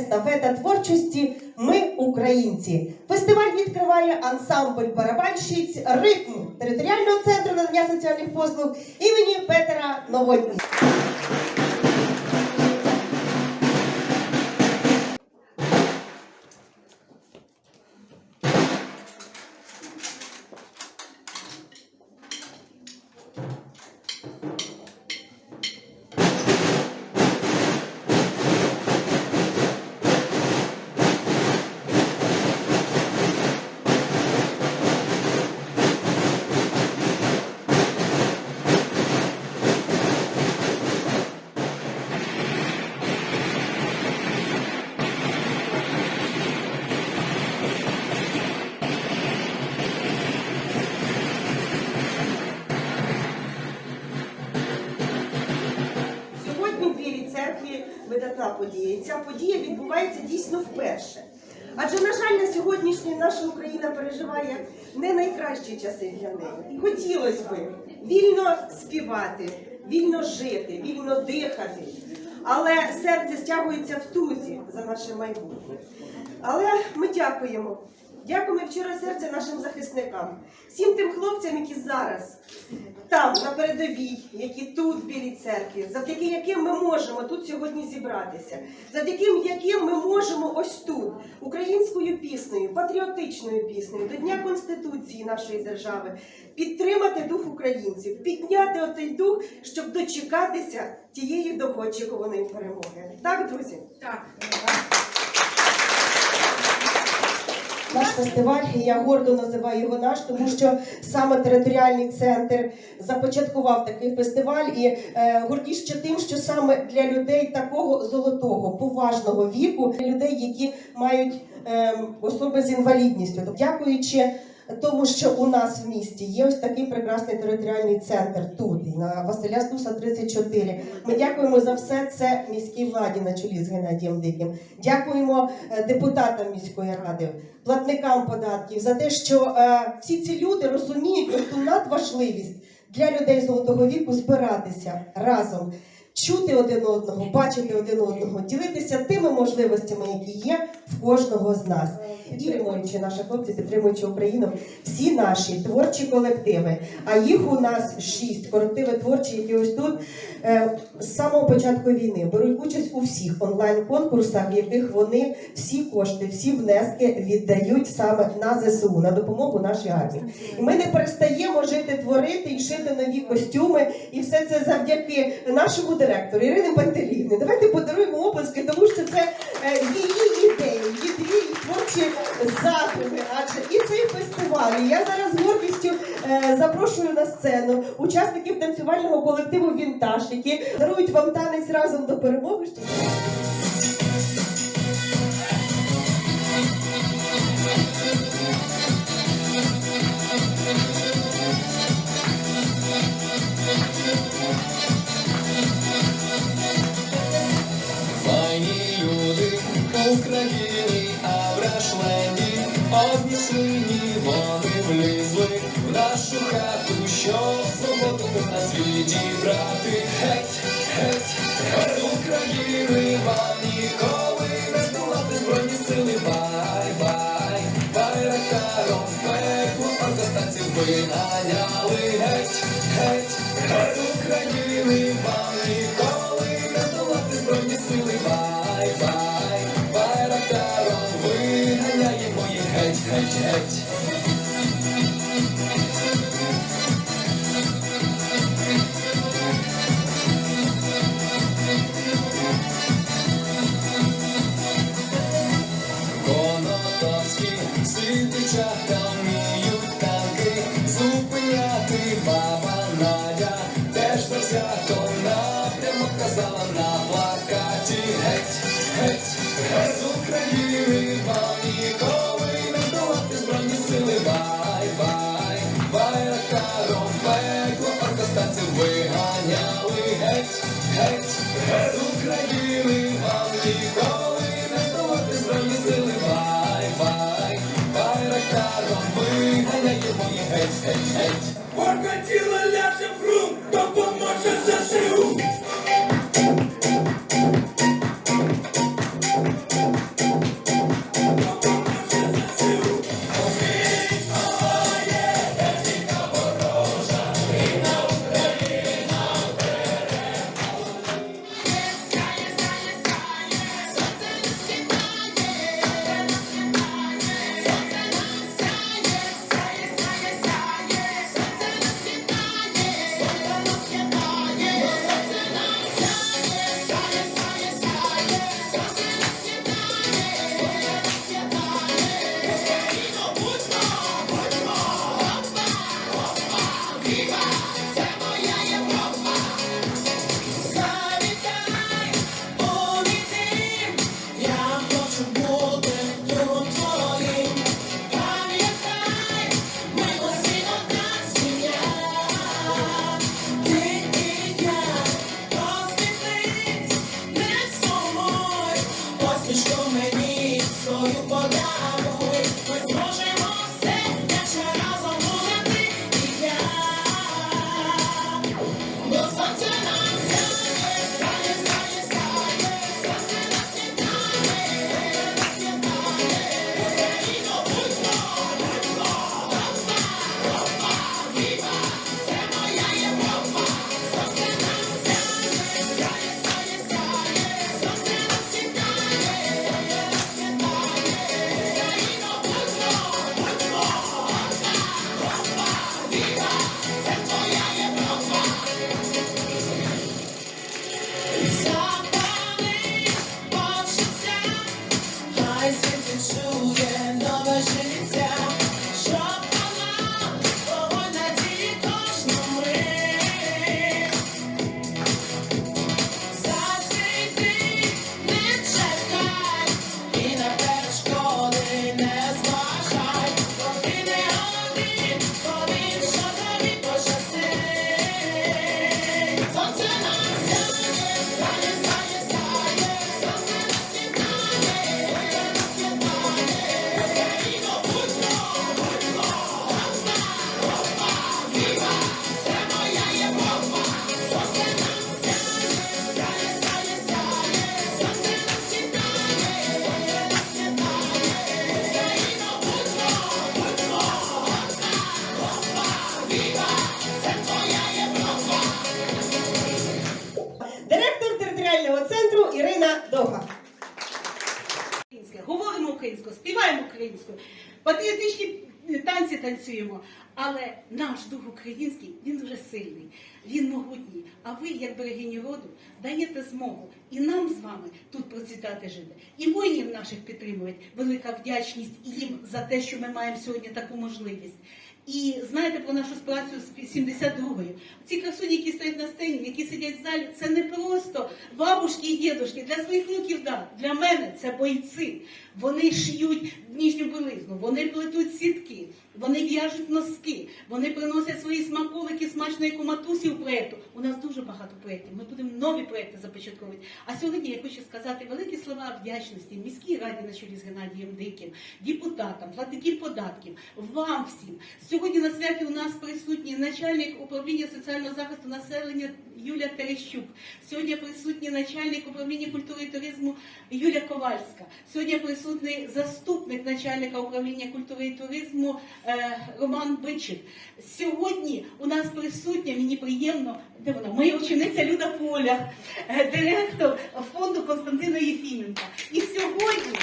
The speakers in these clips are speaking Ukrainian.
естафета творчості Ми українці. Фестиваль відкриває ансамбль барабанщиць ритм територіального центру надання соціальних послуг імені Петера Новотні. І ця подія відбувається дійсно вперше. Адже, на жаль, на сьогоднішній наша Україна переживає не найкращі часи для неї. І хотілося б вільно співати, вільно жити, вільно дихати. Але серце стягується в тузі за наше майбутнє. Але ми дякуємо. Дякуємо вчора серця нашим захисникам, всім тим хлопцям, які зараз там, на передовій, які тут в Білій церкві, завдяки яким ми можемо тут сьогодні зібратися, завдяки яким ми можемо ось тут українською піснею, патріотичною піснею до Дня Конституції нашої держави підтримати дух українців, підняти отей дух, щоб дочекатися тієї довгоочікуваної перемоги. Так, друзі? Так. Наш фестиваль, я гордо називаю його наш, тому що саме територіальний центр започаткував такий фестиваль і е, гордіше тим, що саме для людей такого золотого, поважного віку, для людей, які мають е, особи з інвалідністю. Дякуючи тому, що у нас в місті є ось такий прекрасний територіальний центр тут, на Василя Стуса 34. Ми дякуємо за все це міській владі на чолі з Геннадієм Диким. Дякуємо е, депутатам міської ради, платникам податків за те, що е, всі ці люди розуміють ту надважливість для людей золотого віку збиратися разом. Чути один одного, бачити один одного, ділитися тими можливостями, які є в кожного з нас, підтримуючи наші хлопці, підтримуючи Україну, всі наші творчі колективи. А їх у нас шість колективи творчі, які ось тут е, з самого початку війни беруть участь у всіх онлайн-конкурсах, в яких вони всі кошти, всі внески віддають саме на ЗСУ, на допомогу нашій армії. І ми не перестаємо жити, творити і шити нові костюми, і все це завдяки нашому директору Ірини Пантелівни. Давайте подаруємо оплески, тому що це е, її ідеї, її творчі задуми. Адже і цей фестиваль. Я зараз гордістю е, запрошую на сцену учасників танцювального колективу Вінтаж, які дарують вам танець разом до перемоги. України, а в Рашленді одні свині вони влізли в нашу хату, щоб свободу на світі брати. Геть, геть, геть України вам ніколи не здолати збройні сили. Бай, бай, байрактаром пекло оркостанців виганяли. Геть, геть, геть Viva! Територіального центру Ірина Довга. говоримо українською, співаємо українською, патріотичні танці танцюємо. Але наш дух український він дуже сильний, він могутній. А ви, як берегині роду, даєте змогу і нам з вами тут процвітати жити, і воїнів наших підтримують. Велика вдячність їм за те, що ми маємо сьогодні таку можливість. І знаєте про нашу співпрацю з 72-ю. Ці красуні, які стоять на сцені, які сидять в залі, це не просто бабушки і дідушки. Для своїх внуків, да. Для мене це бойці. Вони шиють ніжню білизну, вони плетуть сітки, вони в'яжуть носки, вони приносять свої смаколики смачної коматусі у проєкту. У нас дуже багато проєктів. Ми будемо нові проєкти започатковувати. А сьогодні я хочу сказати великі слова вдячності міській раді на чолі з Геннадієм Диким, депутатам, платникам податків, вам всім. Сьогодні на святі у нас присутній начальник управління соціального захисту населення Юля Терещук. Сьогодні присутній начальник управління культури і туризму Юля Ковальська. Сьогодні присутній заступник начальника управління культури і туризму е, Роман Бичик. Сьогодні у нас присутня, мені приємно, де вона? Моя учениця Люда Поля, е, директор фонду Константина Єфіменка. І сьогодні.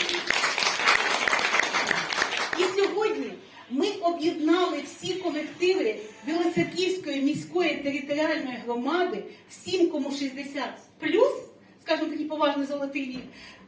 І сьогодні ми об'єднали всі колективи Білоцерківської міської територіальної громади, всім, кому 60 плюс, скажімо такий поважний золотий вік,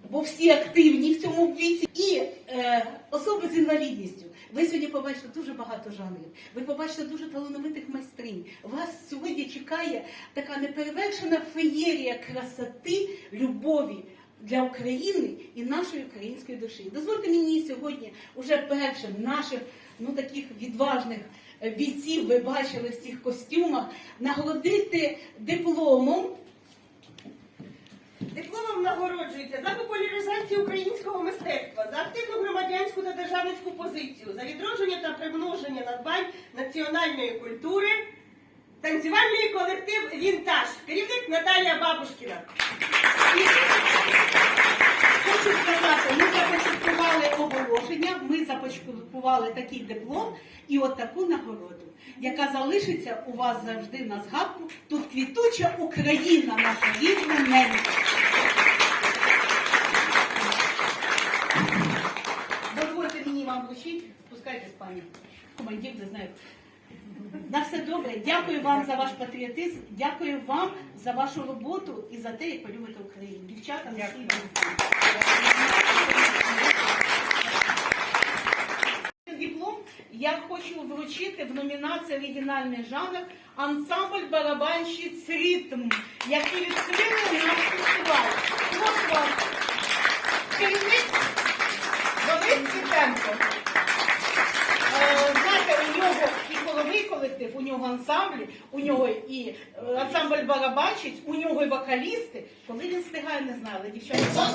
бо всі активні в цьому віці, і е, особи з інвалідністю. Ви сьогодні побачите дуже багато жанрів. Ви побачите дуже талановитих майстринь. Вас сьогодні чекає така неперевершена феєрія красоти, любові для України і нашої української душі. Дозвольте мені сьогодні, уже першим наших ну таких відважних е, бійців, ви бачили в цих костюмах, нагородити дипломом. Дипломом нагороджується за популяризацію українського мистецтва, за активну громадянську та державницьку позицію, за відродження та примноження надбань національної культури, танцювальний колектив Вінтаж, керівник Наталія Бабушкіна. Хочу сказати, ми започаткували оголошення, ми започаткували такий диплом і от таку нагороду, яка залишиться у вас завжди на згадку. Тут квітуча Україна, наша рідна ненька. Дозвольте мені вам вручити, спускайтесь, пані. Командир, не знаю. На все добре. Дякую вам за ваш патріотизм, дякую вам за вашу роботу і за те, як ви любите Україну. Дівчата, всі вам. Диплом я хочу вручити в номінації оригінальний жанр ансамбль барабанщиць ритм, який відкрили наш фестиваль. Прошу вас, керівник Борис Світенко. Е, Знаєте, у нього колектив, у нього ансамблі, у нього і е, ансамбль барабанщиць, у нього і вокалісти. Коли він встигає, не знали але дівчата.